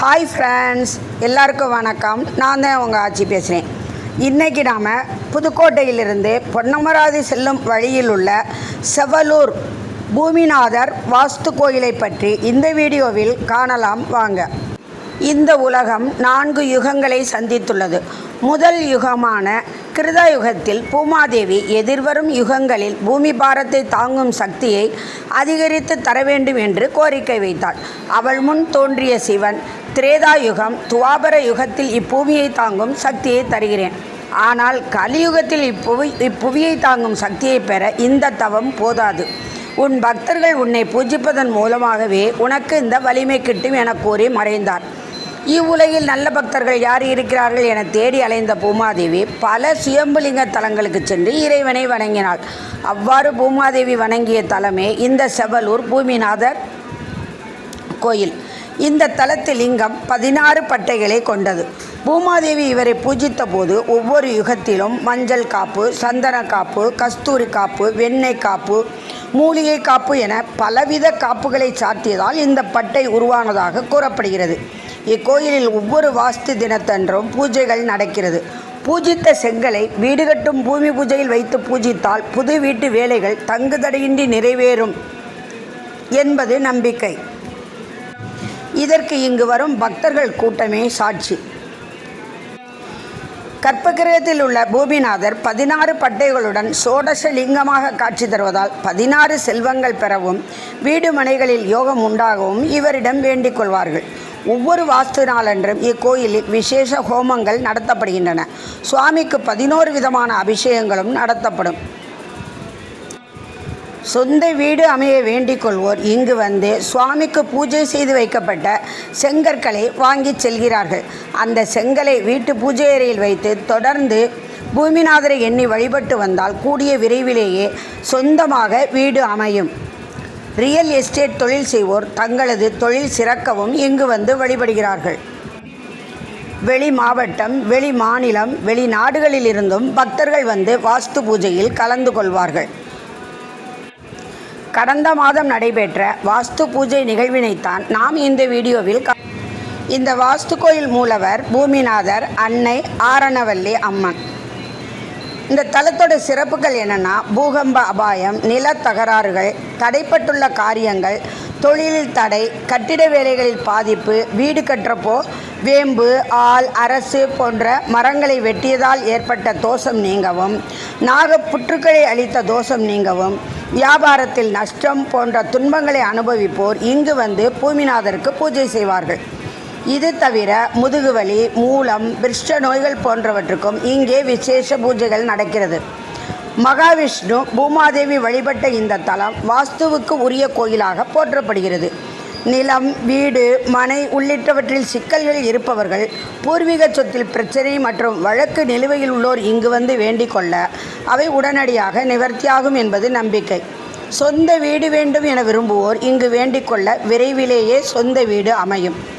Hi friends எல்லாருக்கும் வணக்கம். நான் தான் உங்கள் ஆட்சி பேசுகிறேன் இன்றைக்கி நாம் புதுக்கோட்டையிலிருந்து பொன்னமராதி செல்லும் வழியில் உள்ள செவலூர் பூமிநாதர் வாஸ்து கோயிலை பற்றி இந்த வீடியோவில் காணலாம். வாங்க. இந்த உலகம் நான்கு யுகங்களை சந்தித்துள்ளது. முதல் யுகமான கிருதா யுகத்தில் பூமாதேவி எதிர்வரும் யுகங்களில் பூமி பாரத்தை தாங்கும் சக்தியை அதிகரித்து தர வேண்டும் என்று கோரிக்கை வைத்தாள். அவள் முன் தோன்றிய சிவன் திரேதா யுகம் துவாபர யுகத்தில் இப்பூமியை தாங்கும் சக்தியை தருகிறேன். ஆனால் கலியுகத்தில் இப்புவி இப்புவியை தாங்கும் சக்தியை பெற இந்த தவம் போதாது. உன் பக்தர்கள் உன்னை பூஜிப்பதன் மூலமாகவே உனக்கு இந்த வலிமை கிட்டும் என கூறி மறைந்தார். இவ்வுலகில் நல்ல பக்தர்கள் யார் இருக்கிறார்கள் என தேடி அலைந்த பூமாதேவி பல சுயம்புலிங்க தலங்களுக்கு சென்று இறைவனை வணங்கினாள். அவ்வாறு பூமாதேவி வணங்கிய தலமே இந்த செவலூர் பூமிநாதர் கோயில். இந்த தலத்தில் லிங்கம் பதினாறு பட்டைகளை கொண்டது. பூமாதேவி இவரை பூஜித்த போது ஒவ்வொரு யுகத்திலும் மஞ்சள் காப்பு சந்தன காப்பு கஸ்தூரி காப்பு வெண்ணெய் காப்பு மூலிகை காப்பு என பலவித காப்புகளை சாத்தியதால் இந்த பட்டை உருவானதாக கூறப்படுகிறது. இக்கோயிலில் ஒவ்வொரு வாஸ்து தினத்தன்றும் பூஜைகள் நடக்கிறது. பூஜித்த செங்கலை வீடு கட்டும் பூமி பூஜையில் வைத்து பூஜித்தால் புது வீட்டு வேலைகள் தங்குதடையின்றி நிறைவேறும் என்பது நம்பிக்கை. இதற்கு இங்கு வரும் பக்தர்கள் கூட்டமே சாட்சி. கற்பகிரகத்தில் உள்ள பூமிநாதர் பதினாறு பட்டைகளுடன் சோடச லிங்கமாக காட்சி தருவதால் பதினாறு செல்வங்கள் பெறவும் வீடு மனைகளில் யோகம் உண்டாகவும் இவரிடம் வேண்டிக் கொள்வார்கள். ஒவ்வொரு வாஸ்து நாளன்றும் இக்கோயிலில் விசேஷ ஹோமங்கள் நடத்தப்படுகின்றன. சுவாமிக்கு பதினோரு விதமான அபிஷேகங்களும் நடத்தப்படும். சொந்த வீடு அமைய வேண்டிக் கொள்வோர் இங்கு வந்து சுவாமிக்கு பூஜை செய்து வைக்கப்பட்ட செங்கற்களை வாங்கிச் செல்கிறார்கள். அந்த செங்கலை வீட்டு பூஜை அறையில் வைத்து தொடர்ந்து பூமிநாதரை எண்ணி வழிபட்டு வந்தால் கூடிய விரைவிலேயே சொந்தமாக வீடு அமையும். ரியல் எஸ்டேட் தொழில் செய்வோர் தங்களது தொழில் சிறக்கவும் இங்கு வந்து வழிபடுகிறார்கள். வெளி மாவட்டம் வெளி மாநிலம் வெளிநாடுகளிலிருந்தும் பக்தர்கள் வந்து வாஸ்து பூஜையில் கலந்து கொள்வார்கள். கடந்த மாதம் நடைபெற்ற வாஸ்து பூஜை நிகழ்வினைத்தான் நாம் இந்த வீடியோவில் கா- இந்த வாஸ்து கோயில் மூலவர் பூமிநாதர் அன்னை ஆரணவல்லி அம்மன். இந்த தளத்தோட சிறப்புகள் என்னென்னா பூகம்ப அபாயம் நில தகராறுகள் தடைப்பட்டுள்ள காரியங்கள் தொழிலில் தடை கட்டிட வேலைகளில் பாதிப்பு வீடு கட்டுறப்போ வேம்பு ஆள் அரசு போன்ற மரங்களை வெட்டியதால் ஏற்பட்ட தோஷம் நீங்கவும் நாக புற்றுக்களை அளித்த தோஷம் நீங்கவும் வியாபாரத்தில் நஷ்டம் போன்ற துன்பங்களை அனுபவிப்போர் இங்கு வந்து பூமிநாதருக்கு பூஜை செய்வார்கள். இது தவிர முதுகுவலி மூலம் பிருஷ்ட நோய்கள் போன்றவற்றுக்கும் இங்கே விசேஷ பூஜைகள் நடக்கிறது. மகாவிஷ்ணு பூமாதேவி வழிபட்ட இந்த தலம் வாஸ்துவுக்கு உரிய கோயிலாக போற்றப்படுகிறது. நிலம் வீடு மனை உள்ளிட்டவற்றில் சிக்கல்கள் இருப்பவர்கள் பூர்வீக சொத்தில் பிரச்சனை மற்றும் வழக்கு நிலுவையில் உள்ளோர் இங்கு வந்து வேண்டிக் கொள்ள அவை உடனடியாக நிவர்த்தியாகும் என்பது நம்பிக்கை. சொந்த வீடு வேண்டும் என விரும்புவோர் இங்கு வேண்டிக் கொள்ள விரைவிலேயே சொந்த வீடு அமையும்.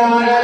Yeah.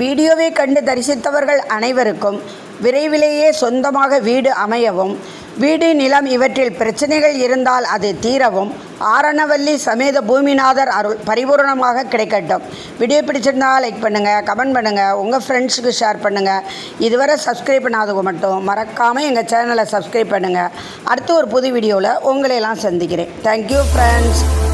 வீடியோவை கண்டு தரிசித்தவர்கள் அனைவருக்கும் விரைவிலேயே சொந்தமாக வீடு அமையவும் வீடு நிலம் இவற்றில் பிரச்சனைகள் இருந்தால் அது தீரவும் ஆரணவல்லி சமேத பூமிநாதர் அருள் பரிபூரணமாக கிடைக்கட்டும். வீடியோ பிடிச்சிருந்தா லைக் பண்ணுங்கள் கமெண்ட் பண்ணுங்கள் உங்கள் ஃப்ரெண்ட்ஸுக்கு ஷேர் பண்ணுங்கள் இதுவரை சப்ஸ்கிரைப் பண்ணாதவங்க மட்டும் மறக்காமல் எங்கள் சேனலை சப்ஸ்கிரைப் பண்ணுங்கள் அடுத்து ஒரு புது வீடியோவில் உங்களையெல்லாம் சந்திக்கிறேன். Thank you friends